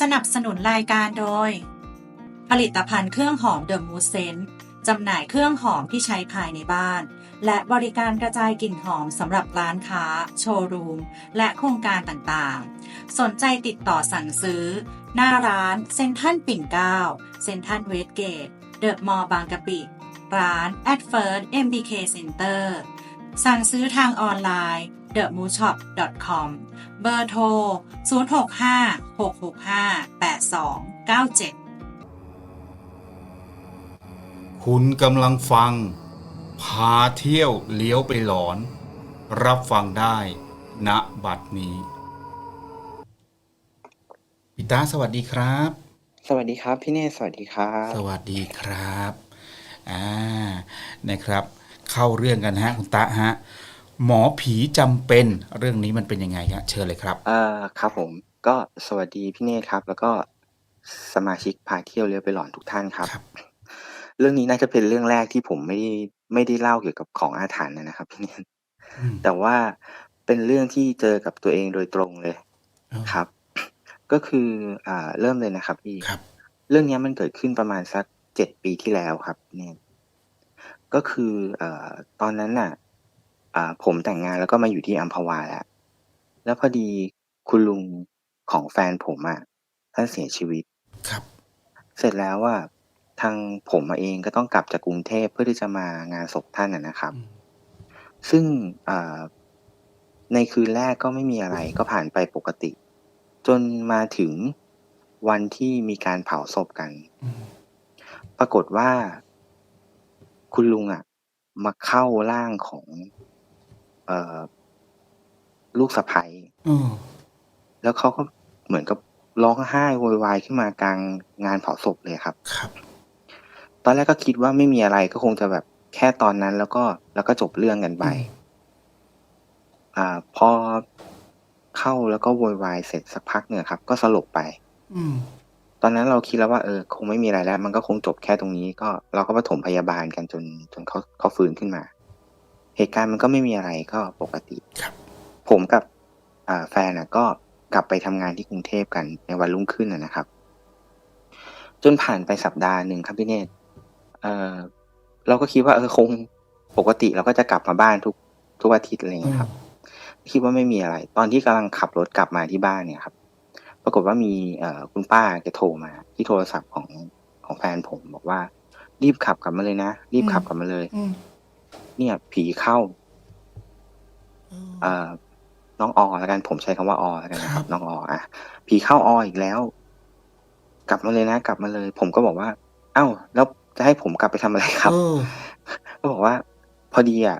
สนับสนุนรายการโดย ผลิตภัณฑ์เครื่องหอมเดอะมูสเซนจำหน่ายเครื่องหอมที่ใช้ภายในบ้าน และบริการกระจายกลิ่นหอมสำหรับร้านค้า โชว์รูม และโครงการต่างๆ สนใจติดต่อสั่งซื้อ หน้าร้านเซ็นทรัลปิ่นเกล้าเซ็นทรัลเวสเกต เดอะมอลล์บางกะปิ ร้าน at first MBK Center สั่งซื้อทางออนไลน์ themoonshop.com เบอร์โทร 065-665-8297 คุณกำลังฟัง พาเที่ยวเลี้ยวไปหลอน รับฟังได้ณบัดนี้พี่ตาสวัสดีครับ สวัสดีครับ พี่เนศสวัสดีครับ สวัสดีครับ อ่า นะครับ เข้าเรื่องกันฮะ คุณตาฮะ หมอผีจำเป็น เรื่องนี้มันเป็นยังไงฮะเชิญเลยครับเอ่อครับผมก็สวัสดีพี่เนศครับ แล้วก็สมาชิกพาเที่ยวเลี้ยวไปหลอนทุกท่านครับ ครับ เรื่องนี้น่าจะเป็นเรื่องแรกที่ผมไม่ได้ไม่ได้เล่าเกี่ยวกับของอาถรรพ์นะครับพี่เนศอืมแต่ว่าเป็นเรื่องที่เจอกับตัวเองโดยตรงเลยเอ้าครับ ก็คืออ่าเริ่มเลยนะครับพี่ ครับ เรื่องเนี้ยมันเกิดขึ้นประมาณสักเจ็ดปีที่แล้วครับ เนี่ย ก็คือเอ่อตอนนั้นน่ะ อ่าผมแต่งงานแล้วก็มาอยู่ที่อัมพวาแล้ว แล้วพอดีคุณลุงของแฟนผมอะท่านเสียชีวิต ครับ เสร็จแล้วว่าทางผมเองก็ต้องกลับจากกรุงเทพเพื่อที่จะมางานศพท่านนะนะครับอืมซึ่งอ่าในคืนแรกก็ไม่มีอะไรก็ผ่านไปปกติ จนมาถึงวันที่มีการเผาศพกันอืมปรากฏว่า คุณลุงอะ มาเข้าร่างของ เอ่อลูกสะใภ้เออแล้วเขาก็เหมือนกับร้องไห้โวยวายขึ้นมากลางงานเผาศพเลยครับ ครับ ตอนแรกก็คิดว่าไม่มีอะไรก็คงจะแบบแค่ตอนนั้นแล้วก็แล้วก็จบเรื่องกันไป อ่า พอเข้าแล้วก็โวยวายเสร็จสักพักเนี่ยครับ ก็สลบไป อืมตอนนั้นเราคิดแล้วว่าเออคงไม่มีอะไรแล้ว มันก็คงจบแค่ตรงนี้ ก็เราก็ปฐมพยาบาลกันจนจนเขาเขาฟื้นขึ้นมา เหตุการณ์มันก็ไม่มีอะไรก็ปกติครับผมกับอ่าแฟนอะก็กลับไปทำงานที่กรุงเทพกันในวันรุ่งขึ้นนะนะครับ จนผ่านไปสัปดาห์หนึ่งครับพี่เนตรเออเราก็คิดว่าเออคงปกติเราก็จะกลับมาบ้านทุกทุกอาทิตย์อะไรอย่างเงี้ยครับ คิดว่าไม่มีอะไร ตอนที่กำลังขับรถกลับมาที่บ้านเนี่ยครับ ปรากฏว่ามีเอ่อคุณป้าแกโทรมา ที่โทรศัพท์ของของแฟนผมบอกว่า รีบขับกลับมาเลยนะรีบขับกลับมาเลยอืม เนี่ย ผีเข้าเอ่อน้องออแล้วกันผมใช้คำว่าออแล้วกันนะคครัรับบน้องออะผีเข้าออีกแล้ว กลับมาเลยนะกลับมาเลย ผมก็บอกว่า เอ้า แล้วจะให้ผมกลับไปทำอะไรครับเออก็บอกว่า พอดีอะ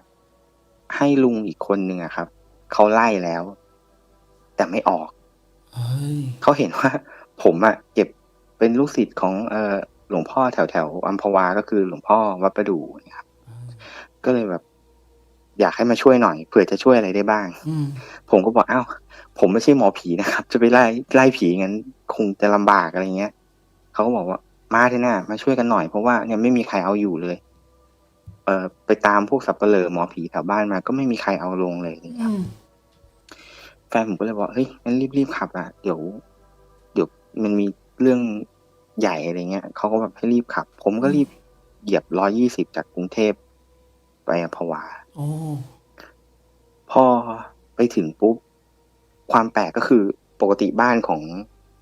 ให้ลุงอีกคนหนึ่งอะครับเขาไล่แล้ว แต่ไม่ออกเฮ้ยเขาเห็นว่า ผมอะเก็บเป็นลูกศิษย์ของเอ่อหลวงพ่อแถวแถวๆอัมพวาก็คือหลวงพ่อวัดประดูนะครับ ก็เลยแบบ อยากให้มาช่วยหน่อยเผื่อจะช่วยอะไรได้บ้างอืมผมก็บอกอ้าวผมไม่ใช่หมอผีนะครับ จะไปไล่ไล่ผีงั้น คงจะลำบากอะไรเงี้ยเขาก็บอกว่ามาเถอะนะมาช่วยกันหน่อยเพราะว่าเนี่ยไม่มีใครเอาอยู่เลย เอ่อไปตามพวกสับเปลือหมอผีแถวบ้านมา ก็ไม่มีใครเอาลงเลยอะไรเงี้ยอืมแฟนผมก็เลยบอกเฮ้ยงั้นรีบรีบขับอะเดี๋ยวเดี๋ยวมันมีเรื่องใหญ่อะไรเงี้ยเขาก็แบบให้รีบขับ ผมก็รีบเหยียบร้อยี่สิบจากกรุงเทพ ไปอัมพวาโอ้พอไปถึงปุ๊บ ความแปลกก็คือปกติบ้านของ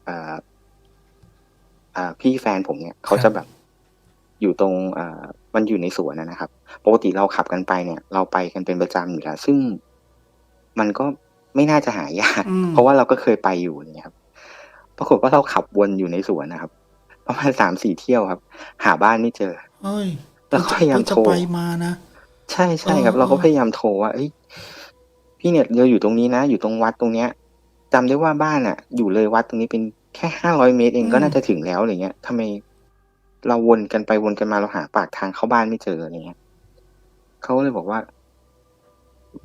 อ่าอ่าพี่แฟนผมเนี่ย เขาจะแบบ อยู่ตรงอ่ามันอยู่ในสวนนะนะครับ ปกติเราขับกันไปเนี่ย เราไปกันเป็นประจำอยู่แล้ว ซึ่งมันก็ไม่น่าจะหายากอืมเพราะว่าเราก็เคยไปอยู่เนี่ยครับ ปรากฏว่าเราขับวนอยู่ในสวนนะครับ ประมาณสามสี่เที่ยวครับ หาบ้านไม่เจอเฮ้ยแล้วก็พยายามจะโทรไปมานะ ใช่ใช่ครับเออเราก็พยายามโทรว่าเอ้ยพี่เนี่ยเราอยู่ตรงนี้นะ อยู่ตรงวัดตรงเนี้ยจำได้ว่าบ้านอะ อยู่เลยวัดตรงนี้เป็นแค่ห้าร้อยเมตรเองก็น่าจะถึงแล้วอะไรเงี้ยทำไมเราวนกันไปวนกันมาเราหาปากทางเข้าบ้านไม่เจออะไรเงี้ยเขาก็เลยบอกว่า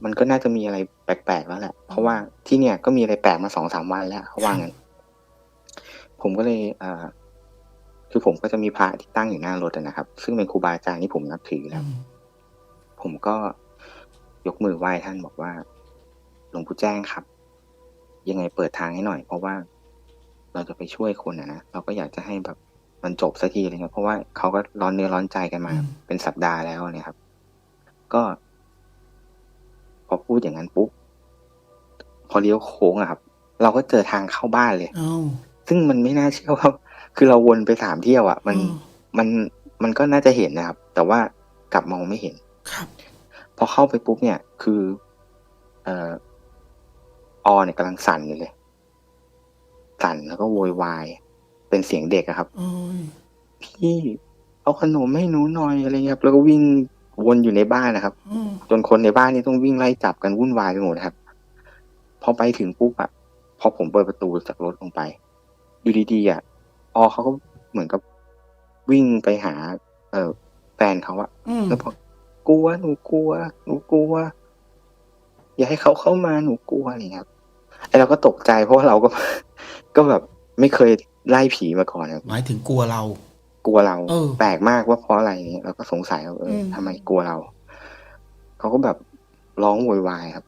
มันก็น่าจะมีอะไรแปลกๆแล้วแหละ เพราะว่าที่เนี่ยก็มีอะไรแปลกมาสองสามวันแล้วเขาว่างั้นผมก็เลยอ่าคือผมก็จะมีพระที่ตั้งอยู่หน้ารถอะนะครับ ซึ่งเป็นครูบาอาจารย์ที่ผมนับถือแล้ว ผมก็ยกมือไหว้ท่านบอกว่าหลวงปู่แจ้งครับ ยังไงเปิดทางให้หน่อย เพราะว่าเราจะไปช่วยคนอะนะเราก็อยากจะให้แบบมันจบสักทีอะไรเงี้ยเพราะว่าเขาก็ร้อนเนื้อร้อนใจกันมาอืมเป็นสัปดาห์แล้วเนี่ยครับ ก็ พอพูดอย่างนั้นปุ๊บพอเลี้ยวโค้งอะครับ เราก็เจอทางเข้าบ้านเลยเอ้าซึ่งมันไม่น่าเชื่อว่าคือเราวนไปสามเที่ยวอะมันอืมมันมันก็น่าจะเห็นนะครับ แต่ว่ากลับมองไม่เห็น ครับ พอเข้าไปปุ๊บเนี่ย คือ เอ่อออเนี่ยกำลังสั่นอยู่เลย สั่นแล้วก็โวยวาย เป็นเสียงเด็กอะครับโอ้ยพี่เอาขนมให้หนูหน่อยอะไรเงี้ยครับ แล้วก็วิ่งวนอยู่ในบ้านนะครับอืมจนคนในบ้านนี่ต้องวิ่งไล่จับกันวุ่นวายไปหมดนะครับ พอไปถึงปุ๊บอะพอผมเปิดประตูจากรถลงไปอยู่ดีๆอะออเขาก็เหมือนกับวิ่งไปหา เออแฟนเขาอะอืมแล้วบอ กกลัว หนูกลัว หนูกลัว อย่าให้เขาเข้ามาหนูกลัวอะไรเงี้ยครับไอเราก็ตกใจเพราะว่าเราก็ ก็แบบไม่เคยไล่ผีมาก่อนครับหมายถึงกลัวเรา กลัวเราเออแปลกมากว่าเพราะอะไรเงี้ยเราก็สงสัยว่าเอออมทำไมกลัวเราเขาก็แบบร้องโวยวายครับ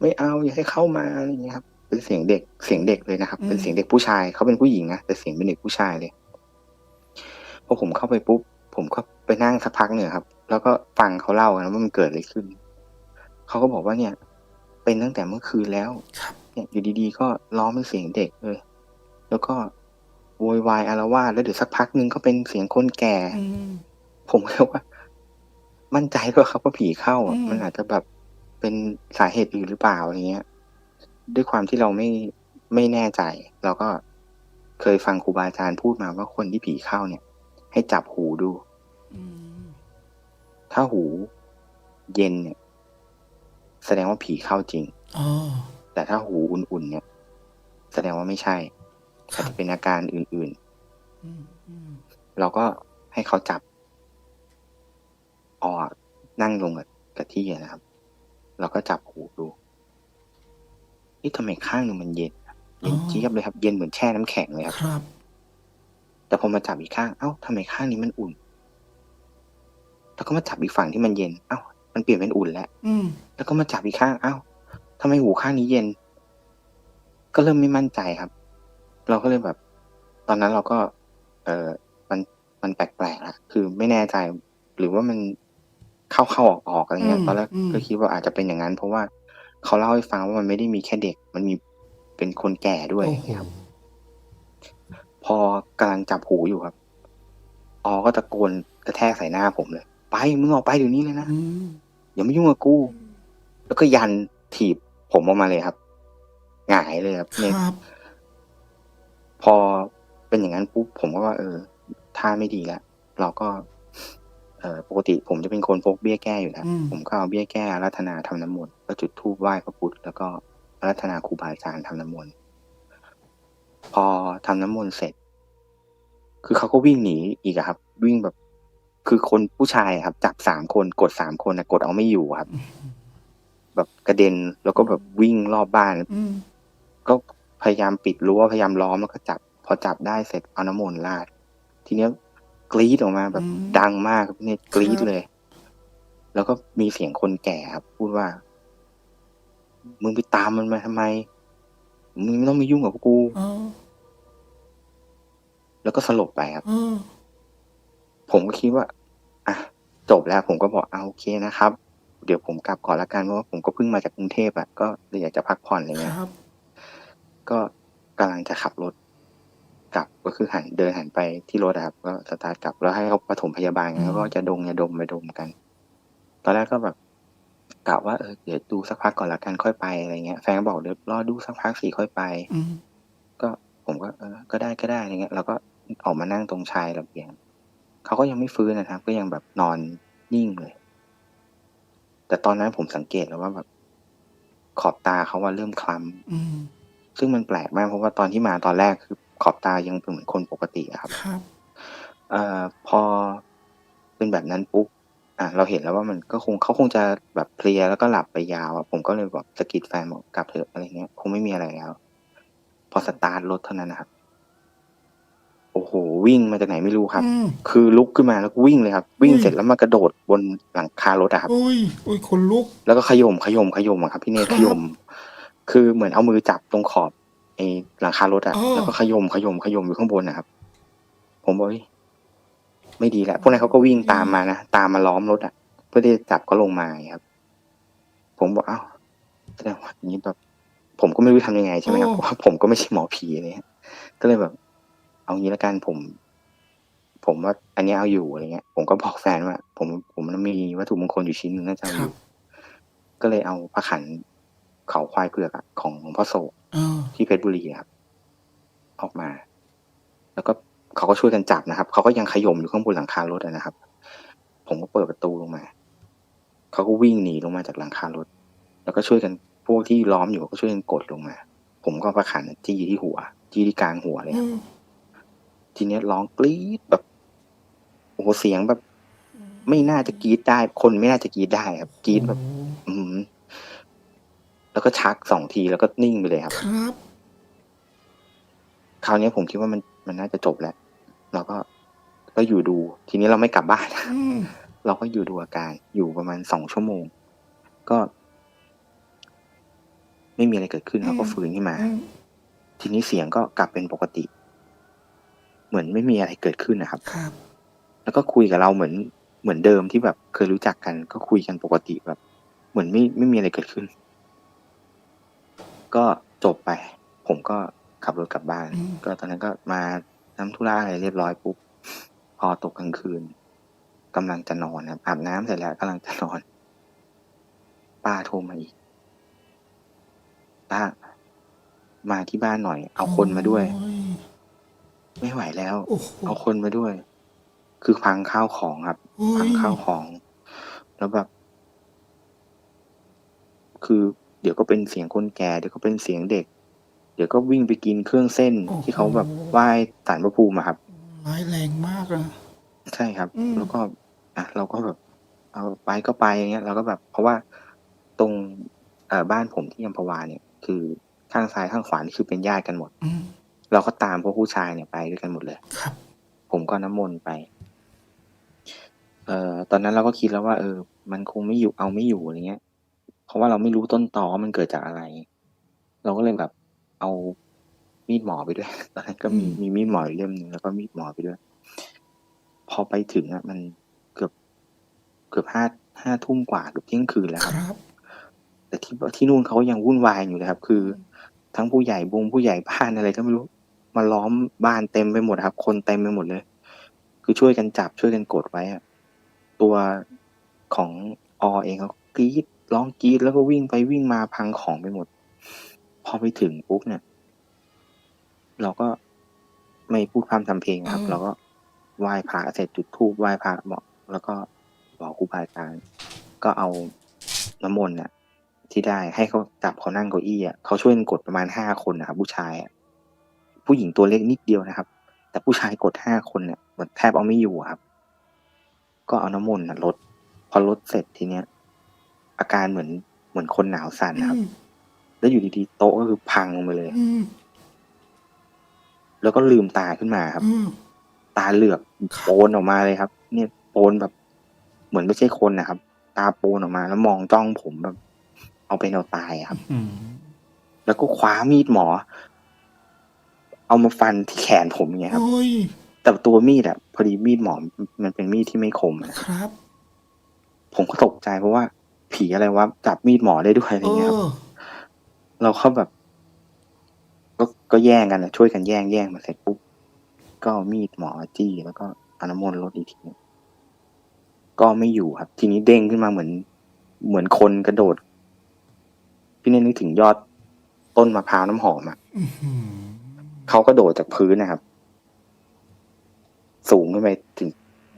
ไม่เอาอย่าให้เข้ามาอะไรเงี้ยครับ เป็นเสียงเด็กเสียงเด็กเลยนะครับ เป็นเสียงเด็กผู้ชายเขาเป็นผู้หญิงนะแต่เสียงเป็นเด็กผู้ชายเลยพอผมเข้าไปปุ๊บผมก็ไปนั่งสักพักเนี่ยครับ แล้วก็ฟังเขาเล่ากันว่ามันเกิดอะไรขึ้น เขาก็บอกว่าเนี่ย เป็นตั้งแต่เมื่อคืนแล้วครับเนี่ยอยู่ดีๆ ก็ร้องเป็นเสียงเด็กเลย แล้วก็โวยวายอารวาสแล้วเดี๋ยวสักพักหนึ่งก็เป็นเสียงคนแก่อืมผมก็ว่า มั่นใจด้วยครับว่าผีเข้าอะอืมมันอาจจะแบบเป็นสาเหตุอื่นหรือเปล่าอะไรเงี้ย ด้วยความที่เราไม่ไม่แน่ใจ เราก็เคยฟังครูบาอาจารย์พูดมาว่าคนที่ผีเข้าเนี่ย ให้จับหูดูอืม ถ้าหูเย็นเนี่ย แสดงว่าผีเข้าจริงอ๋อแต่ถ้าหูอุ่นๆเนี่ย แสดงว่าไม่ใช่ครัอาจบจะเป็นอาการอื่นอืมอืมๆเราก็ให้เขาจับออนั่งลงกับกับที่อะนะครับ เราก็จับหูดูนี่ทำไมข้างหนึ่งมันเย็นอะเย็นเจี๊ยบเลยครับ เย็นเหมือนแช่น้ำแข็งเลยครับ ครับ แต่พอมาจับอีกข้าง เอ้าทำไมข้างนี้มันอุ่น แล้วก็มาจับอีกฝั่งที่มันเย็น เอ้า มันเปลี่ยนเป็นอุ่นแล้วอืมแล้วก็มาจับอีกข้าง เอ้าทำไมหูข้างนี้เย็น ก็เริ่มไม่มั่นใจครับ เราก็เลยแบบ ตอนนั้นเราก็ เออมันมันแปลกๆละคือไม่แน่ใจ หรือว่ามันเข้าเข้าออกออกอะไรเงี้ยอืมตอนแรกอืมก็คิดว่าอาจจะเป็นอย่างนั้น เพราะว่าเขาเล่าให้ฟังว่ามันไม่ได้มีแค่เด็ก มันมีเป็นคนแก่ด้วยโอ้โหครับ พอกำลังจับหูอยู่ครับ ออก็ตะโกนกระแทกใส่หน้าผมเลย ไปมึงออกไปเดี๋ยวนี้เลยนะอืมอย่ามายุ่งกับกู แล้วก็ยันถีบผมออกมาเลยครับหงายเลยครับคเนี่ยรับพอเป็นอย่างนั้นปุ๊บผมก็ว่า เออท่าไม่ดีแล้วเราก็ เออปกติผมจะเป็นคนพกเบี้ยแก้อยู่แล้วอืมผมก็เอาเบี้ยแก้อารัธนาทำน้ำมนต์ก็จุดธูปไหว้พระพุทธแล้วก็อารัธนาครูบาอาจารย์ทำน้ำมนต์พอทำน้ำมนต์เสร็จ คือเขาก็วิ่งหนีอีกอะครับ วิ่งแบบ คือคนผู้ชายอะครับ จับสามคนกดสามคนนะกดเอาไม่อยู่ครับ แบบกระเด็นแล้วก็แบบวิ่งรอบบ้านอืมก็พยายามปิดรั้วพยายามล้อมแล้วก็จับ พอจับได้เสร็จเอาน้ำมนต์ราดทีเนี้ยกรี๊ดออกมาแบบอืมดังมากครับเนี่ยกรี๊ดครับเลย แล้วก็มีเสียงคนแก่ครับ พูดว่า มึงไปตามมันมาทำไม มึงไม่ต้องมายุ่งกับกูอ๋อแล้วก็สลบไปครับอ๋อผมก็คิดว่าอะ จบแล้วผมก็บอกเอาโอเคนะครับ เดี๋ยวผมกลับก่อนละกันเพราะว่าผมก็เพิ่งมาจากกรุงเทพอะก็เลยอยากจะพักผ่อนอะไรคเงี้ยรับก็กำลังจะขับรถกลับก็คือหันเดินหันไปที่รถอะครับก็สตาร์ทกลับแล้วให้เขาปฐมพยาบาลกันอืมแล้วก็จะดงยาดมไปดมกัน ตอนแรกก็แบบกะว่าเออเดี๋ยวดูสักพักก่อนละกันค่อยไปอะไรเงี้ยแฟนก็บอกเดี๋ยวรอดูสักพักสี่ค่อยไปอืมก็ผมก็เออก็ได้ก็ได้อะไรเงี้ยเราก็ออกมานั่งตรงชายระเบียง เขาก็ยังไม่ฟื้นนะครับ ก็ยังแบบนอนนิ่งเลย แต่ตอนนั้นผมสังเกตแล้วว่าแบบ ขอบตาเขาว่าเริ่มคล้ำอืมซึ่งมันแปลกมากเพราะว่าตอนที่มาตอนแรกคือ ขอบตายังเป็นเหมือนคนปกติอะครับครับเอ่อพอเป็นแบบนั้นปุ๊บอะเราเห็นแล้วว่ามันก็คงเขาคงจะแบบเพลียแล้วก็หลับไปยาวอะผมก็เลยบอกสะกิดแฟนบอกกลับเถอะอะไรเงี้ย คงไม่มีอะไรแล้ว พอสตาร์ทรถเท่านั้นนะครับโอ้โห วิ่งมาจากไหนไม่รู้ครับอืมคือลุกขึ้นมาแล้วก็วิ่งเลยครับ วิ่งอุ้ยเสร็จแล้วมากระโดดบนหลังคารถอะครับโอ้ยโอ้ยคนลุก แล้วก็ขยมขยมขยมอะครับพี่เนทครับขยม คือเหมือนเอามือจับตรงขอบไออ้หลังคารถอะอ๋อแล้วก็ขยมขยมขยมอยู่ข้างบนนะครับ ผมบอกเฮ้ยไม่ดีแล้วพวกนั้นเขาก็วิ่งตามมานะตามมาล้อมรถอะเพื่อที่จะจับเขาลงมาครับ ผมบอกเอ้าแสดงว่าอย่างนี้แบบผมก็ไม่รู้ทำยังไงใช่ไหมครับเพราะว่าผมก็ไม่ใช่หมอผีอะไรเนี่ยก็เลยแบบ เอางี้ละกันผม ผมว่า อันนี้เอาอยู่อะไรเงี้ย ผมก็บอกแฟนว่า ผมผมมีวัตถุมงคลอยู่ชิ้นหนึงน่าจะเอาคอรับยู่ก็เลยเอาพระขันเขาควายเผือกอะของหลวงพ่อโศกเออที่เพชรบุรีครับ ออกมา แล้วก็เขาก็ช่วยกันจับนะครับ เขาก็ยังขย่มอยู่ข้างบนหลังคารถอะนะครับ ผมก็เปิดประตูลงมาเขาก็วิ่งหนีลงมาจากหลังคารถ แล้วก็ช่วยกันพวกที่ล้อมอยู่ก็ช่วยกันกดลงมา ผมก็เอาประขันจี้ที่หัว จี้ที่กลางหัวเลยเอครับอ ทีเนี้ยร้องกรี๊ดแบบโอ้โหเสียงแบบ ไม่น่าจะกรี๊ดได้ คนไม่น่าจะกรี๊ดได้ครับกรี๊ดแบบ อืมแล้วก็ชักสองทีแล้วก็นิ่งไปเลยครับ ครับ คราวนี้ผมคิดว่ามันมันน่าจะจบแล้วเราก็ก็อยู่ดู ทีนี้เราไม่กลับบ้าน อืมเราก็อยู่ดูอาการอยู่ประมาณสองชั่วโมง ก็ ไม่มีอะไรเกิดขึ้นเราก็ฟื้นขึ้นมา อืมทีนี้เสียงก็กลับเป็นปกติ เหมือนไม่มีอะไรเกิดขึ้นนะครับครับ แล้วก็คุยกับเราเหมือนเหมือนเดิมที่แบบเคยรู้จักกัน ก็คุยกันปกติแบบ เหมือนไม่ไม่มีอะไรเกิดขึ้น ก็จบไป ผมก็ขับรถกลับบ้านอืมก็ตอนนั้นก็มาทำธุระอะไรเรียบร้อยปุ๊บพอตกกลางคืนกำลังจะนอนครับอาบน้ำเสร็จแล้วกำลังจะนอน ป้าโทรมาอีกป้ามาที่บ้านหน่อย เอาคนมาด้วยโอ้ย ไม่ไหวแล้ว โอ้โห เอาคนมาด้วย คือพังข้าวของครับ โอ้ย พังข้าวของ แล้วแบบ คือเดี๋ยวก็เป็นเสียงคนแก่ เดี๋ยวก็เป็นเสียงเด็ก เดี๋ยวก็วิ่งไปกินเครื่องเส้นที่เขาแบบไหว้สารพระภูมิอะครับ ร้ายแรงมากอะ ใช่ครับ อืม แล้วก็อะเราก็แบบ เอาไปก็ไปอย่างเงี้ยเราก็แบบ เพราะว่าตรงเอ่อบ้านผมที่อัมพวาเนี่ย คือข้างซ้ายข้างขวานี่คือเป็นญาติกันหมด อืม เราก็ตามพวกผู้ชายเนี่ยไปด้วยกันหมดเลยครับผมก็น้ำมนต์ไป เอ่อ ตอนนั้นเราก็คิดแล้วว่า เออ มันคงไม่อยู่เอาไม่อยู่อะไรเงี้ย เพราะว่าเราไม่รู้ต้นตอว่ามันเกิดจากอะไร เราก็เลยแบบ เอามีดหมอไปด้วย ตอนนั้นก็มีอืมมีมีดหมออยู่เล่มหนึ่งแล้วก็มีดหมอไปด้วย พอไปถึงอะ มันเกือบเกือบห้าห้าทุ่มกว่าเกือบเที่ยงคืนแล้วคครับรับ แต่ที่ที่นู่นเขายังวุ่นวายอยู่เลยครับ คือ ทั้งผู้ใหญ่บงผู้ใหญ่บ้านอะไรก็ไม่รู้ มาล้อมบ้านเต็มไปหมดครับ คนเต็มไปหมดเลย คือช่วยกันจับช่วยกันกดไว้อะตัวของอเองเขากรีดร้องกรีดแล้วก็วิ่งไปวิ่งมาพังของไปหมด พอไปถึงปุ๊บเนี่ย เราก็ไม่พูดพร่ำทำเพลงครับอืมเราก็ไหว้พระเสร็จจุดธูปไหว้พระบอกแล้วก็บอกครูบาอาจารย์ก็เอาน้ำมนต์น่ะ ที่ได้ให้เขาจับเขานั่งเก้าอี้อะเขาช่วยกันกดประมาณห้าคนนะครับผู้ชายอะ ผู้หญิงตัวเล็กนิดเดียวนะครับ แต่ผู้ชายกดห้าคนเนี่ยมันแทบเอาไม่อยู่อะครับ ก็เอาน้ำมนต์น่ะลดพอลดเสร็จทีเนี้ย อาการเหมือนเหมือนคนหนาวสั่นนะครับอืมแล้วอยู่ดีๆโต๊ะก็คือพังลงไปเลยอืมแล้วก็ลืมตาขึ้นมาครับอืมตาเหลือกโปนออกมาเลยครับ เนี่ยโปนแบบ เหมือนไม่ใช่คนนะครับ ตาโปนออกมาแล้วมองจ้องผมแบบ เอาเป็นเอาตายอะครับอืมแล้วก็คว้ามีดหมอ เอามาฟันที่แขนผมอย่างเงี้ยครับ โอ้ยแต่ตัวมีดอะพอดีมีดหมอมันเป็นมีดที่ไม่คมอะครับ ผมก็ตกใจเพราะว่า ผีอะไรวะจับมีดหมอได้ด้วยอะไรเอเงี้ยครับ อ เราเข้าแบบ ก็ก็แย่งกันนะช่วยกันแย่งแย่งมาเสร็จปุ๊บก็เอามีดหมอจี้แล้วก็เอาน้ำมนต์ลดอีกทีก็ไม่อยู่ครับ ทีนี้เด้งขึ้นมาเหมือน เหมือนคนกระโดด พี่เน่นึกถึงยอดต้นมะพร้าวน้ำหอมอะอื้อหือ เขากระโดดจากพื้นนะครับ สูงขึ้นไปถึง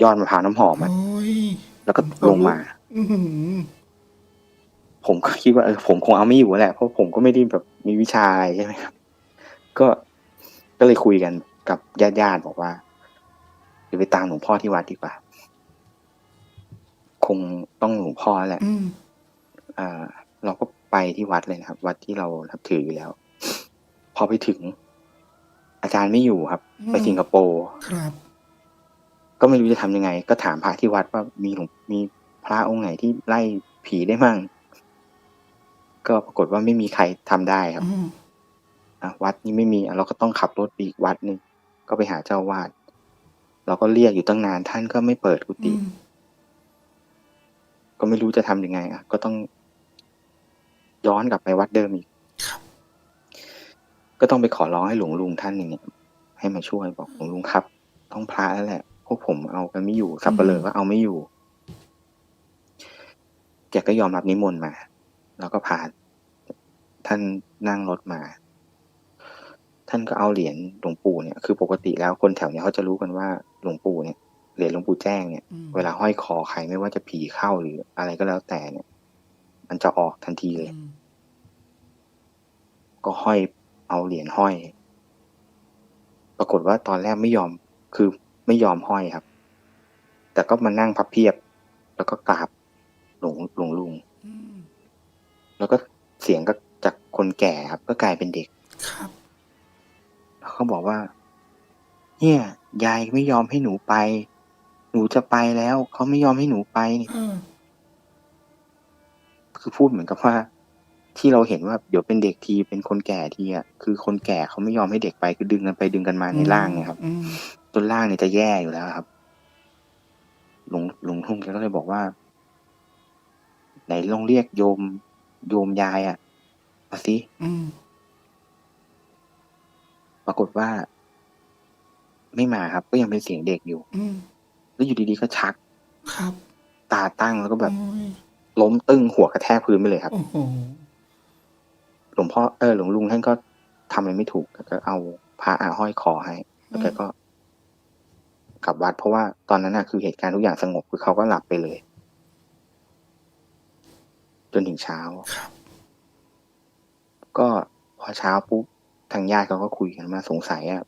ยอดมะพร้าวน้ำหอมอะโอ้ยแล้วก็ลงมา อื้อหือผมก็คิดว่าเออผมคงเอาไม่อยู่แหละเพราะผมก็ไม่ได้แบบมีวิชาอะไรใช่ไหมครับ ก็ก็เลยคุยกันกับญาติญาติๆบอกว่าเดี๋ยวไปตามหลวงพ่อที่วัดดีกว่า คงต้องหลวงพ่อแหละ อืมอ่าเราก็ไปที่วัดเลยนะครับ วัดที่เรานับถืออยู่แล้ว พอไปถึง อาจารย์ไม่อยู่ครับไปสิงคโปร์ครับ ก็ไม่รู้จะทำยังไง ก็ถามพระที่วัดว่ามีหลวงมีพระองค์ไหนที่ไล่ผีได้มั่งก็ปรากฏว่าไม่มีใครทำได้ครับ อืมอะวัดนี้ไม่มีอะเราก็ต้องขับรถไปอีกวัดหนึ่งก็ไปหาเจ้าอาวาดเราก็เรียกอยู่ตั้งนานท่านก็ไม่เปิดกุฏิอืมก็ไม่รู้จะทำยังไงอะก็ต้องย้อนกลับไปวัดเดิมอีกครับ ก็ต้องไปขอร้องให้หลวงลุงท่านหนึ่งเนี่ยให้มาช่วยบอกหลวงลุงครับ ต้องพระแล้วแหละพวกผมเอากันไม่อยู่สับเปลือก็เอาไม่อยู่แกก็ยอมรับนิมนต์มา แล้วก็พาท่านนั่งรถมา ท่านก็เอาเหรียญหลวงปู่เนี่ย คือปกติแล้วคนแถวเนี้ยเขาจะรู้กันว่าหลวงปู่เนี่ยเหรียญหลวงปู่แจ้งเนี่ยอืมเวลาห้อยคอใครไม่ว่าจะผีเข้าหรืออะไรก็แล้วแต่เนี่ย มันจะออกทันทีเลยอืมก็ห้อย เอาเหรียญห้อย ปรากฏว่าตอนแรกไม่ยอมคือไม่ยอมห้อยครับ แต่ก็มานั่งพับเพียบ แล้วก็กราบหลวงหลวงลุงอืมแล้วก็เสียงก็จากคนแก่ครับ ก็กลายเป็นเด็กครับแล้วเขาบอกว่า เนี่ย ยายไม่ยอมให้หนูไป หนูจะไปแล้วเขาไม่ยอมให้หนูไปนี่เออคือพูดเหมือนกับว่า ที่เราเห็นว่าเดี๋ยวเป็นเด็กทีเป็นคนแก่ทีอะคือคนแก่เขาไม่ยอมให้เด็กไปคือดึงกันไปดึงกันมาในร่างเนี่ยครับอืมจนร่างเนี่ยจะแย่อยู่แล้วครับ หลวงหลวงทุ่งแกก็เลยบอกว่า ไหนลองเรียกโยม โยมยายอะมาสิอืมปรากฏว่า ไม่มาครับ ก็ยังเป็นเสียงเด็กอยู่อืมแล้วอยู่ดีๆก็ชัก ครับ ตาตั้งแล้วก็แบบโอ้ยล้มตึ้งหัวกระแทกพื้นไปเลยครับ โอ้โห หลวงพ่อเออหลวงลุงท่านก็ทำอะไรไม่ถูกก็เอาพระอาห้อยคอให้แล้วแกก็ กลับวัดเพราะว่าตอนนั้นน่ะคือเหตุการณ์ทุกอย่างสงบคือเขาก็หลับไปเลย จนถึงเช้าครับก็พอเช้าปุ๊บทางญาติเขาก็คุยกันมาสงสัยอะ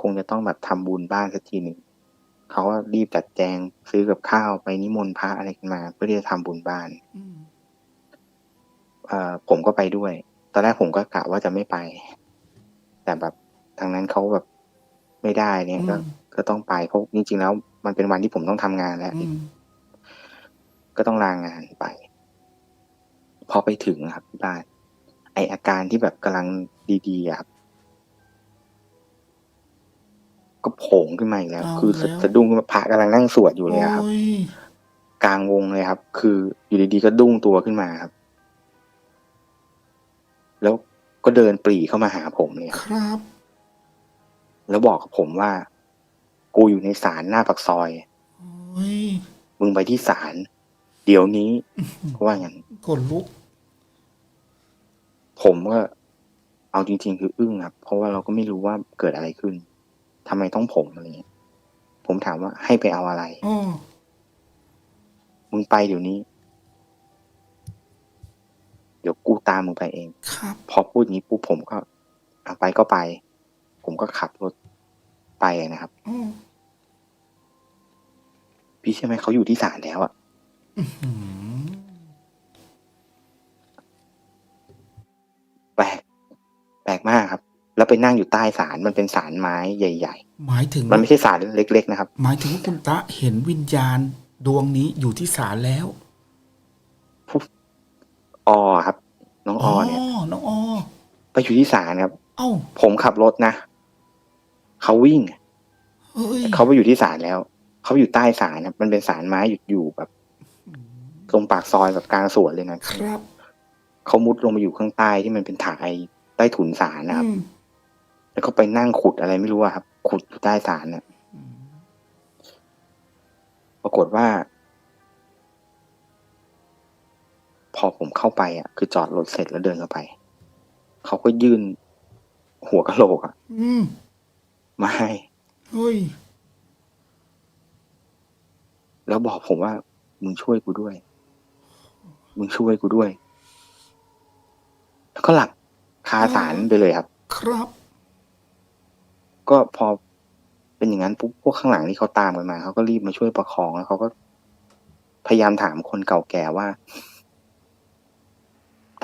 คงจะต้องแบบทำบุญบ้านสักทีหนึ่งเขาก็รีบจัดแจงซื้อกับข้าวไปนิมนต์พระอะไรกันมา เพื่อที่จะทำบุญบ้าน อืมเอ่อ ผมก็ไปด้วย ตอนแรกผมก็กะว่าจะไม่ไป แต่แบบทางนั้นเขาแบบไม่ได้เนี่ยก็อืมก็ต้องไปเพราะจริงๆแล้ว มันเป็นวันที่ผมต้องทำงานแล้วอืมก็ต้องลางานไป พอไปถึงอะครับที่บ้านไออาการที่แบบกำลังดีๆอะครับก็โผล่ขึ้นมาอีกแล้ว คือสะสะดุ้งขึ้นมาพระกำลังนั่งสวดอยู่เลยอะครับโอ้ยกลางวงเลยครับ คืออยู่ดีๆก็ดุ้งตัวขึ้นมาครับ แล้วก็เดินปรีเข้ามาหาผมเลยครับครับ แล้วบอกกับผมว่า กูอยู่ในศาลหน้าปากซอยโอ้ยมึงไปที่ศาลเดี๋ยวนี้เพราะว่าอย่างนั้นขนลุก ผมก็เอาจริง ๆ คืออึ้งครับเพราะว่าเราก็ไม่รู้ว่าเกิดอะไรขึ้นทำไมต้องผมอะไรเงี้ยผมถามว่าให้ไปเอาอะไรอ๋อมึงไปเดี๋ยวนี้ เดี๋ยวกูตามมึงไปเองครับพอพูดอย่างนี้ปุ๊บผมก็เอาไปก็ไป ผมก็ขับรถไปนะครับอ๋อพี่ใช่อไหมเขาอยู่ที่ศาลแล้วอะอืมแปลกแปลกมากครับ แล้วไปนั่งอยู่ใต้ศาลมันเป็นศาลไม้ใหญ่หมายถึงๆมันไม่ใช่ศาลเล็ก ๆ นะครับ หมายถึงว่าคุณตะเห็นวิญญาณดวงนี้อยู่ที่ศาลแล้วออครับน้ องออเนี่ยน้องออไปอยู่ที่ศาลครับ เอ้าผมขับรถนะเขาวิ่งเฮ้ยเขาไปอยู่ที่ศาลแล้วเขาอยู่ใต้ศาลนะมันเป็นศาลไม้อยู่อยู่แบบตรงปากซอยแบบกลางสวนเลยนะครับเขามุดลงมาอยู่ข้างใต้ที่มันเป็นถายใต้ถุนศาลนะครับอืมแล้วก็ไปนั่งขุดอะไรไม่รู้อะครับ ขุดอยู่ใต้ศาลน่ะอืมปรากฏว่า พอผมเข้าไปอะ คือจอดรถเสร็จแล้วเดินเข้าไป เขาก็ยื่นหัวกะโหลกอะอืมมาให้เฮ้ยแล้วบอกผมว่า มึงช่วยกูด้วย มึงช่วยกูด้วย แล้วก็หลับคาสารไปเลยครับ ครับ ก็พอเป็นอย่างนั้นปุ๊บพวกข้างหลังที่เขาตามกันมาเขาก็รีบมาช่วยประคองแล้วเขาก็พยายามถามคนเก่าแก่ว่าใ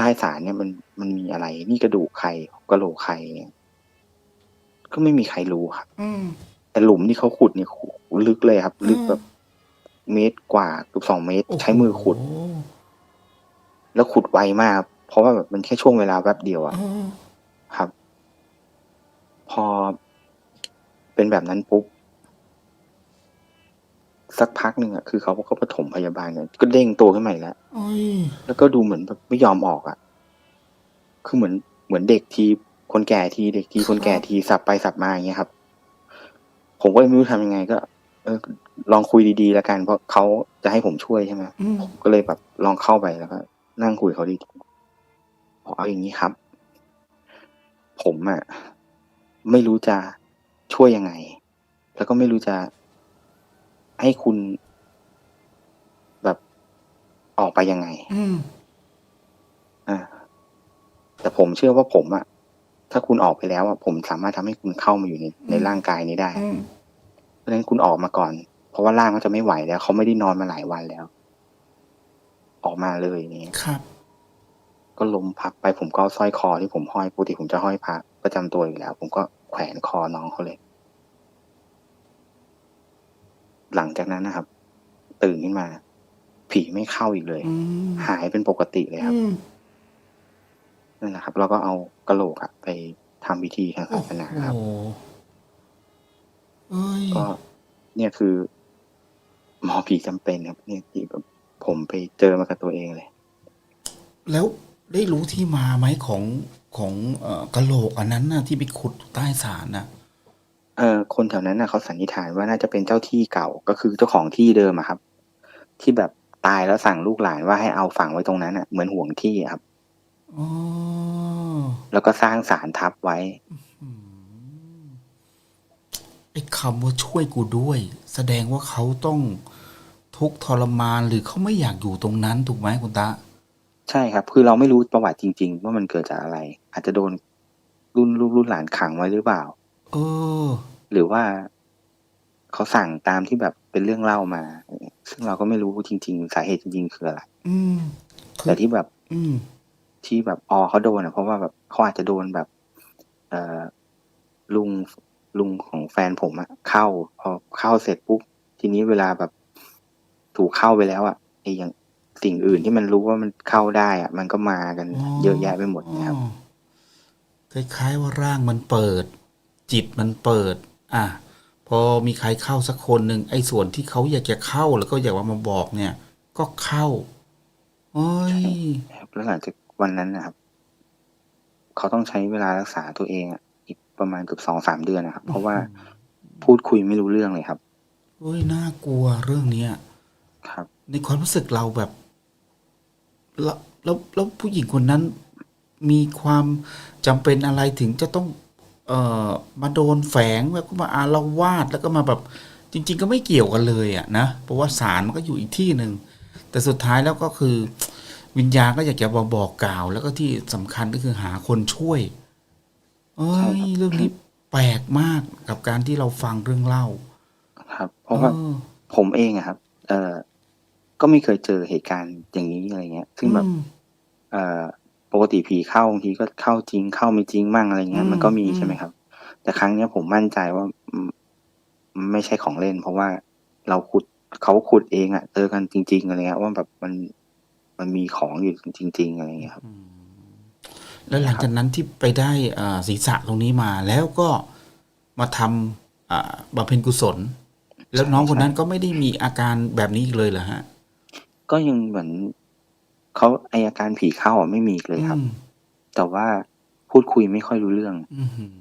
ต้สารเนี่ยมันมันมีอะไร นี่กระดูกใครกระโหลกใครเนี่ย ก็ไม่มีใครรู้ครับอืมแต่หลุมที่เขาขุดเนี่ยโหลึกเลยครับ ลึกอืมแบบเมตรกว่าเกือบสองเมตรโโหใช้มือขุด แล้วขุดไวมาก เพราะว่าแบบมันแค่ช่วงเวลาแป๊บเดียวอะเออครับ พอเป็นแบบนั้นปุ๊บ สักพักหนึ่งอะคือเขาก็ปฐมพยาบาลกันก็เด้งตัวขึ้นมาอีกแล้วโอ้ยแล้วก็ดูเหมือนแบบไม่ยอมออกอะ คือเหมือนเหมือนเด็กทีคนแก่ทีเด็กทีคนแก่ทีสับไปสับมาอย่างเงี้ยครับ ผมก็เลยไม่รู้ทำยังไงก็ เออ ลองคุยดีๆแล้วกัน เพราะเขาจะให้ผมช่วยใช่ไหมอืมก็เลยแบบลองเข้าไปแล้วก็นั่งคุยกับเขาดีๆบอกเอาอย่างนี้ครับ ผมอะ่ะไม่รู้จะช่วยยังไง แล้วก็ไม่รู้จะ ให้คุณ แบบออกไปยังไง อืมอ่า แต่ผมเชื่อว่าผมอะ่ะถ้าคุณออกไปแล้วอะ่ะผมสามารถทำให้คุณเข้ามาอยู่ในในร่างกายนี้ได้ อืมเพราะฉะนั้นคุณออกมาก่อน เพราะว่าร่างเขาจะไม่ไหวแล้ว เขาไม่ได้นอนมาหลายวันแล้ว ออกมาเลยอย่างนี้ ครับ ก็ล้มพับไปผมก็เอาสร้อยคอที่ผมห้อยปกติผมจะห้อยพระประจำตัวอยู่แล้ว ผมก็แขวนคอน้องเขาเลย หลังจากนั้นนะครับ ตื่นขึ้นมา ผีไม่เข้าอีกเลยอืมหายเป็นปกติเลยครับอืมนั่นแหละครับแล้วก็เอากระโหลกอะไปทำพิธีทางศาสนาครับโอ้โหเอ้ยก็เนี่ยคือ หมอผีจำเป็นครับ เนี่ยที่แบบผมไปเจอมากับตัวเองเลย แล้วได้รู้ที่มาไหมของของเอ่อกะโหลกอันนั้นน่ะที่ไปขุดใต้ศาลน่ะ เออคนแถวนั้นน่ะเขาสันนิษฐานว่าน่าจะเป็นเจ้าที่เก่าก็คือเจ้าของที่เดิมอะครับ ที่แบบตายแล้วสั่งลูกหลานว่าให้เอาฝังไว้ตรงนั้นอะเหมือนห่วงที่อะครับอ๋อแล้วก็สร้างศาลทับไว้อืมไอ้คำว่าช่วยกูด้วย แสดงว่าเขาต้องทุกข์ทรมานหรือเขาไม่อยากอยู่ตรงนั้นถูกไหมคุณตาใช่ครับ คือเราไม่รู้ประวัติจริง ๆ ว่ามันเกิดจากอะไร อาจจะโดนรุ่นลูกรุ่นหลานขังไว้หรือเปล่า เออ หรือว่าเขาสั่งตามที่แบบเป็นเรื่องเล่ามา ซึ่งเราก็ไม่รู้จริง ๆ สาเหตุจริงๆคืออะไรอืมคือแต่ที่แบบ อืมที่แบบอ๋อเขาโดนอะเพราะว่าแบบเขาอาจจะโดนแบบ เอ่อลุงลุงของแฟนผมอะเข้า พอเข้าเสร็จปุ๊บทีนี้เวลาแบบถูกเข้าไปแล้วอะไอ้อย่างสิ่งอื่นที่มันรู้ว่ามันเข้าได้อะมันก็มากันอ๋อเยอะแยะไปหมดนะครับอ๋อคล้ายๆว่าร่างมันเปิด จิตมันเปิด อะพอมีใครเข้าสักคนหนึ่งไอ้ส่วนที่เขาอยากจะเข้าแล้วก็อยากว่ามาบอกเนี่ย ก็เข้าโอ้ยครับแล้วหลังจากวันนั้นนะครับ เขาต้องใช้เวลารักษาตัวเองอะอีกประมาณเกือบสองสามเดือนนะครับ เพราะว่าพูดคุยไม่รู้เรื่องเลยครับเฮ้ยน่ากลัวเรื่องเนี้ยครับ ในความรู้สึกเราแบบ แล้วแล้วแล้วผู้หญิงคนนั้น มีความจำเป็นอะไรถึงจะต้อง เอ่อมาโดนแฝงแล้วก็มาอารวาสแล้วก็มาแบบจริง ๆ ก็ไม่เกี่ยวกันเลยอะนะเพราะว่าศาลมันก็อยู่อีกที่หนึ่งแต่สุดท้ายแล้วก็คือ วิญญาณก็อยากจะบอกบอกกล่าว แล้วก็ที่สำคัญก็คือหาคนช่วย เอ้ใช่ยครับเรื่องนี้แปลกมากกับการที่เราฟังเรื่องเล่า ครับ เพราะว่าออ ผมเองอะครับ เออก็ไม่เคยเจอเหตุการณ์อย่างนี้อะไรเงี้ย ซึ่งแบบ อืมเอ่อ ปกติผีเข้าบางทีก็เข้าจริงเข้าไม่จริงมั่งอะไรเงี้ย อืมมันก็มีอืม ใช่ไหมครับ แต่ครั้งเนี้ยผมมั่นใจว่าอืมไม่ใช่ของเล่น เพราะว่าเราขุดเขาขุดเองอะเจอกันจริง ๆอะไรเงี้ยว่าแบบมันมันมีของอยู่จริง ๆอะไรเงี้ยครับ แล้วหลังจากนั้นที่ไปได้อ่าศีรษะตรงนี้มาแล้วก็มาทำอ่าบำเพ็ญกุศล แล้วน้องคนนั้นก็ไม่ได้มีอาการแบบนี้อีกเลยเหรอฮะ ก็ยังเหมือน เขาไออาการผีเข้าอะไม่มีอีกเลยครับ อืมแต่ว่าพูดคุยไม่ค่อยรู้เรื่อง อื้อหือ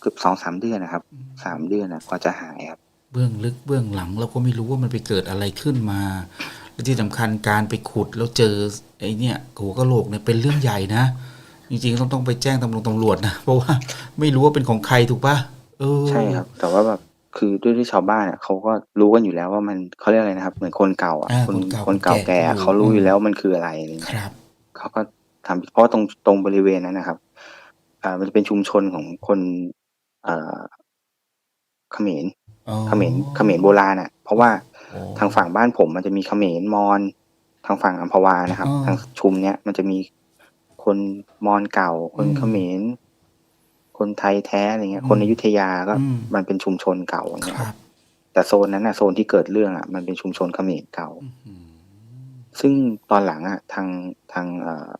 เกือบสองสามเดือนนะครับสามเดือนนะกว่าจะหายครับ เบื้องลึกเบื้องหลังเราก็ไม่รู้ว่ามันไปเกิดอะไรขึ้นมา และที่สำคัญการไปขุดแล้วเจอไอ้เนี่ยหัวกะโหลกเนี่ยเป็นเรื่องใหญ่นะ จริงๆต้องต้องไปแจ้งตำรวจตำรวจนะ เพราะว่าไม่รู้ว่าเป็นของใครถูกปะเออ ใช่ครับ แต่ว่าแบบ คือด้วยที่ชาวบ้านอะเขาก็รู้กันอยู่แล้วว่ามันเขาเรียกอะไรนะครับ เหมือนคนเก่าอะอ่าคนคนเก่าคนเก่าคนแก่แก่เขารู้อยู่แล้วมันคืออะไรอะไรคเงี้ยรับเขาก็ทำเพราะตรงตรงบริเวณนั้นนะครับ อ่ามันจะเป็นชุมชนของคนเอ่อเขมรอ๋อเขมรเขมรโบราณอะ เพราะว่าโอ้ทางฝั่งบ้านผมมันจะมีเขมรมอญทางฝั่งอัมพวานะครับอ๋อทางชุมเนี้ยมันจะมีคนมอญเก่า คนอืมเขมร คนไทยแท้อะไรเงี้ยอืมคนอยุธยาก็อืมมันเป็นชุมชนเก่าอย่างเงี้ยคครัรับบแต่โซนนั้นอะโซนที่เกิดเรื่องอะมันเป็นชุมชนเขมรเก่าอื้อหือซึ่งตอนหลังอะทางทางเอ่อ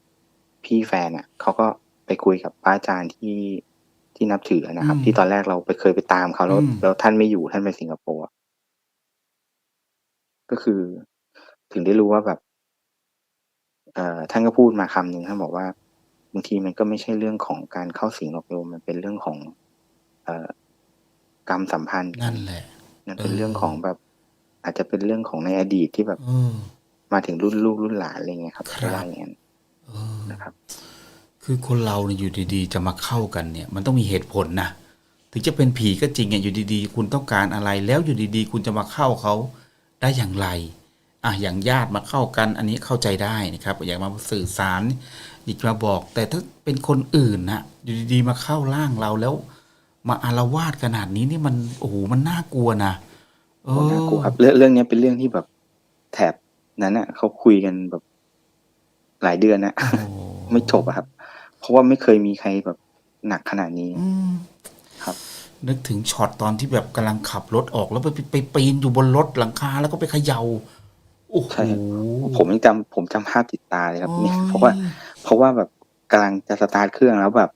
พี่แฟนอะเขาก็ไปคุยกับป้าอาจารย์ที่ที่นับถือนะครับอืมที่ตอนแรกเราไปเคยไปตามเขาแล้วอืมแล้วท่านไม่อยู่ท่านไปสิงคโปร์อะก็คือ ถึงได้รู้ว่าแบบ เอ่อท่านก็พูดมาคำหนึ่งท่านบอกว่า บางทีมันก็ไม่ใช่เรื่องของการเข้าสิงหรอกโยมมันเป็นเรื่องของ เอ่อกรรมสัมพันธ์กันั่นแหละมันเป็นเออเรื่องของแบบ อาจจะเป็นเรื่องของในอดีตที่แบบเออมาถึงรุ่นลูกรุ่นหลานอะไรเงี้ยครับครับไม่ว่าอย่างนั้นเออนะครับ คือคนเราเนี่ยอยู่ดีๆ จะมาเข้ากันเนี่ย มันต้องมีเหตุผลนะถึงจะเป็นผีก็จริงอะอยู่ดีๆ คุณต้องการอะไร แล้วอยู่ดีๆ คุณจะมาเข้าเขาได้อย่างไร อะอย่างญาติมาเข้ากันอันนี้เข้าใจได้นะครับอย่างมาสื่อสารอยากมาบอก แต่ถ้าเป็นคนอื่นนะอยู่ดีๆมาเข้าร่างเราแล้ว มาอารวาสขนาดนี้นี่มันโอ้โหมันน่ากลัวนะเออน่ากลัวครับเรื่องเรื่องเนี้ยเป็นเรื่องที่แบบแถบนั้นอะเขาคุยกันแบบหลายเดือนนะโอ้ไม่จบอะครับ เพราะว่าไม่เคยมีใครแบบหนักขนาดนี้อืมครับ นึกถึงช็อตตอนที่แบบกำลังขับรถออกแล้วไปไปไปปีนอยู่บนรถหลังคาแล้วก็ไปเขยา่า โอ้โหใช่ครับ ผมยังจำผมจำภาพติดตาเลยครับเนี่ยโอ้ยเพราะว่า เพราะว่าแบบกำลังจะสตาร์ทเครื่องแล้วแบบ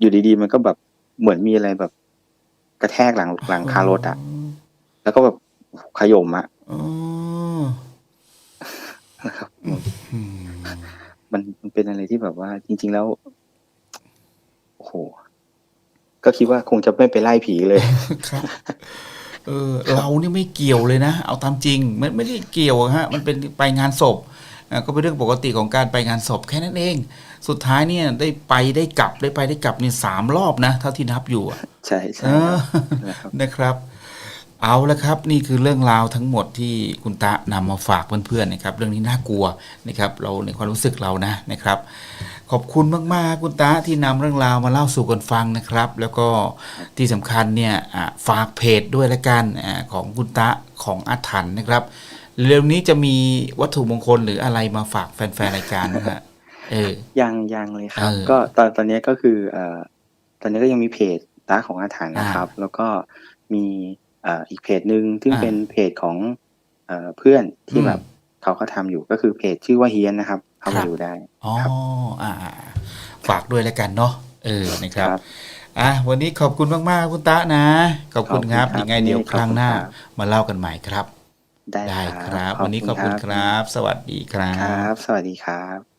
อยู่ดีๆ มันก็แบบเหมือนมีอะไรแบบ กระแทกหลังหลังคารถอะ แล้วก็แบบขย่มอะเออนะครับอืมมันมันเป็นอะไรที่แบบว่า จริง ๆแล้วโอ้โหก็คิดว่าคงจะไม่ไปไล่ผีเลย ครับ เออเรานี่ไม่เกี่ยวเลยนะ เอาตามจริงไม่ไม่ได้เกี่ยวอะฮะมันเป็นไปงานศพอะก็เป็นเรื่องปกติของการไปงานศพแค่นั้นเอง สุดท้ายเนี่ยได้ไปได้กลับได้ไปได้กลับเนี่ยสามรอบนะเท่าที่นับอยู่อะใช่ใช่เอครับอนะครับนะครับ เอาละครับนี่คือเรื่องราวทั้งหมดที่คุณตะนำมาฝากเพื่อนๆนะครับเรื่องนี้น่ากลัวนะครับเราในความรู้สึกเรานะนะครับ ขอบคุณมากๆคุณตะที่นำเรื่องราวมาเล่าสู่กันฟังนะครับ แล้วก็ที่สำคัญเนี่ยอะฝากเพจด้วยละกันอะของคุณตะของอาถรรพ์นะครับเร็วนี้จะมีวัตถุมงคลหรืออะไรมาฝากแฟนๆรายการนะฮะเออยังยังเลยครับเออก็ตอนตอนนี้ก็คือเอ่อตอนนี้ก็ยังมีเพจตาของอาถรรพ์นะครับ แล้วก็มีเอ่ออีกเพจหนึ่งซึ่งอ่าเป็นเพจของเอ่อเพื่อนที่อืมแบบเขาเขาทำอยู่ก็คือเพจชื่อว่าเฮียนนะครับ เข้าครัมาบดูได้อ๋อครับอ่าอ่า ฝากด้วยแล้วกันเนาะเออนะครับครับอะวันนี้ขอบคุณมากๆคุณตะนะ ขอบคุณครับขอบคุณครับยังไงเดี๋ยวขอบคุณครั้งหน้าครับมาเล่ากันใหม่ครับ ได้ได้คครัรับบวันนี้ขอบคุณครับ สวัสดีครัครับบสวัสดีครับ